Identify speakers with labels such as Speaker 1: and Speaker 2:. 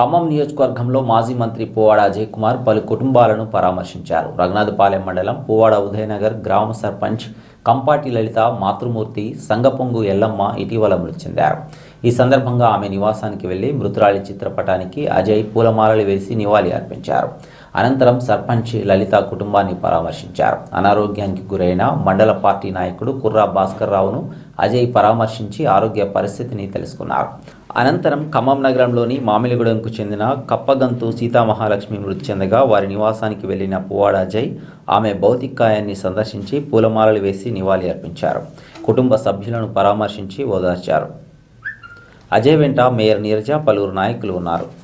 Speaker 1: ఖమ్మం నియోజకవర్గంలో మాజీ మంత్రి పువ్వాడ అజయ్ కుమార్ పలు కుటుంబాలను పరామర్శించారు. రఘునాథపాలెం మండలం పువ్వాడ ఉదయనగర్ గ్రామ సర్పంచ్ కంపాటి లలిత మాతృమూర్తి సంగపొంగు ఎల్లమ్మ ఇటీవల మృతి చెందారు. ఈ సందర్భంగా ఆమె నివాసానికి వెళ్ళి మృతురాలి చిత్రపటానికి అజయ్ పూలమాలలు వేసి నివాళి అర్పించారు. అనంతరం సర్పంచ్ లలిత కుటుంబాన్ని పరామర్శించారు. అనారోగ్యానికి గురైన మండల పార్టీ నాయకుడు కుర్రా భాస్కర్ రావును అజయ్ పరామర్శించి ఆరోగ్య పరిస్థితిని తెలుసుకున్నారు. అనంతరం ఖమ్మం నగరంలోని మామిలిగూడెంకు చెందిన కప్పగంతు సీతామహాలక్ష్మి మృతి చెందగా వారి నివాసానికి వెళ్ళిన పువ్వాడ అజయ్ ఆమె భౌతికాయాన్ని సందర్శించి పూలమాలలు వేసి నివాళి అర్పించారు. కుటుంబ సభ్యులను పరామర్శించి ఓదార్చారు. అజయ్ వెంట మేయర్ నీరజ పలువురు నాయకులు ఉన్నారు.